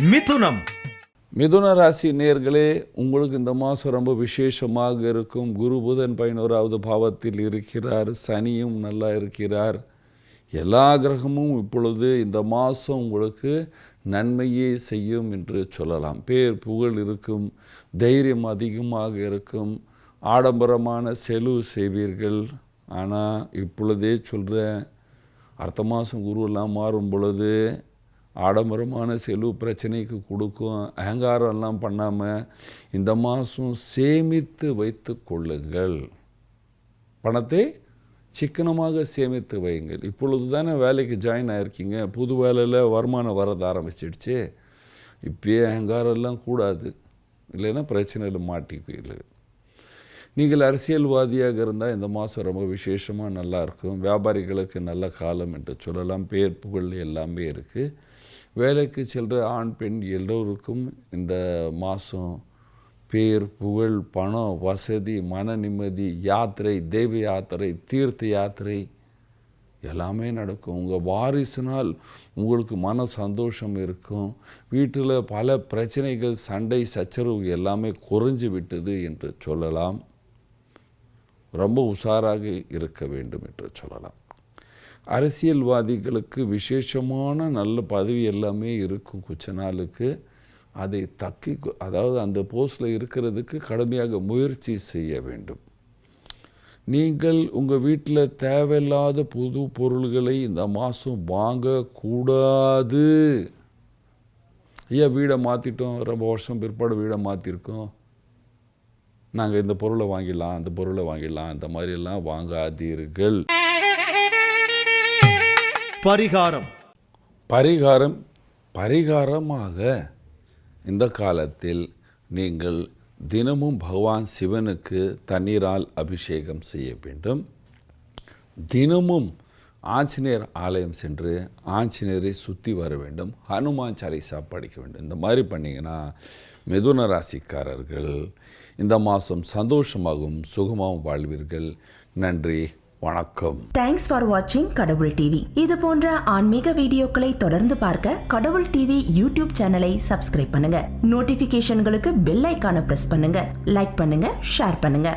மிதுனம். மிதுன ராசி நேர்களே உங்களுக்கு இந்த மாதம் ரொம்ப விசேஷமாக இருக்கும். குரு புதன் பதினோராவது பாவத்தில் இருக்கிறார். சனியும் நல்லா இருக்கிறார். எல்லா கிரகமும் இப்பொழுது இந்த மாதம் உங்களுக்கு நன்மையே செய்யும் என்று சொல்லலாம். பேர் புகழ் இருக்கும். தைரியம் அதிகமாக இருக்கும். ஆடம்பரமான செலவு செய்வீர்கள். ஆனால் இப்பொழுதே சொல்கிறேன் அடுத்த மாதம் குருவெல்லாம் மாறும் பொழுது ஆடம்பரமான செலவு பிரச்சனைக்கு கொடுக்கும் அகங்காரம் எல்லாம் பண்ணாமல் இந்த மாதம் சேமித்து வைத்து கொள்ளுங்கள். பணத்தை சிக்கனமாக சேமித்து வையுங்கள். இப்பொழுது தானே வேலைக்கு ஜாயின் ஆகிருக்கீங்க புது வேலையில் வருமானம் வரத ஆரம்பிச்சிடுச்சு. இப்பயே அகங்காரம் எல்லாம் கூடாது. இல்லைன்னா பிரச்சனையில் மாட்டிக்குவீர்கள். நீங்கள் அரசியல்வாதியாக இருந்தால் இந்த மாதம் ரொம்ப விசேஷமாக நல்லா இருக்கும் வியாபாரிகளுக்கு நல்ல காலம் என்று சொல்லலாம். பேர் புகழ் எல்லாமே இருக்குது வேலைக்கு செல்கிற ஆண் பெண் எல்லோருக்கும் இந்த மாதம் பேர் புகழ் பணம் வசதி மன நிம்மதி யாத்திரை தெய்வ யாத்திரை தீர்த்த யாத்திரை எல்லாமே நடக்கும். உங்கள் வாரிசுனால் உங்களுக்கு மன சந்தோஷம் இருக்கும். வீட்டில் பல பிரச்சனைகள் சண்டை சச்சரவு எல்லாமே குறைஞ்சு விட்டது என்று சொல்லலாம். ரொம்ப உஷாராக இருக்க வேண்டும் என்று சொல்லலாம். அரசியல்வாதிகளுக்கு விசேஷமான நல்ல பதவி எல்லாமே இருக்கும் கொஞ்ச நாளுக்கு அதை தக்கி அதாவது அந்த போஸ்டில் இருக்கிறதுக்கு கடுமையாக முயற்சி செய்ய வேண்டும். நீங்கள் உங்கள் வீட்டில் தேவையில்லாத புது பொருள்களை இந்த மாதம் வாங்கக்கூடாது. ஐயா வீடை மாற்றிட்டோம் ரொம்ப வருஷம் பிற்பாடு வீடை மாற்றிருக்கோம் நாங்கள் இந்த பொருளை வாங்கிடலாம் அந்த பொருளை வாங்கிடலாம் அந்த மாதிரியெல்லாம் வாங்காதீர்கள். பரிகாரம். பரிகாரம் பரிகாரமாக இந்த காலத்தில் நீங்கள் தினமும் பகவான் சிவனுக்கு தண்ணீரால் அபிஷேகம் செய்ய வேண்டும். தினமும் ஆஞ்சநேயர் ஆலயம் சென்று ஆஞ்சநேயரை சுற்றி வர வேண்டும். ஹனுமான் சாலிசா படிக்க வேண்டும். இந்த மாதிரி பண்ணிங்கன்னா மிதுன ராசிக்காரர்கள் இந்த மாதம் சந்தோஷமாகவும் சுகமாகவும் வாழ்வீர்கள். நன்றி வணக்கம். தேங்க்ஸ் ஃபார் வாட்சிங் கடவுள் டிவி இது போன்ற ஆன்மீக வீடியோக்களை தொடர்ந்து பார்க்க கடவுள் டிவி யூடியூப் சேனலை சப்ஸ்கிரைப் பண்ணுங்க. நோட்டிபிகேஷன்களுக்கு பெல் ஐகானை பிரஸ் பண்ணுங்க. லைக் பண்ணுங்க ஷேர் பண்ணுங்க.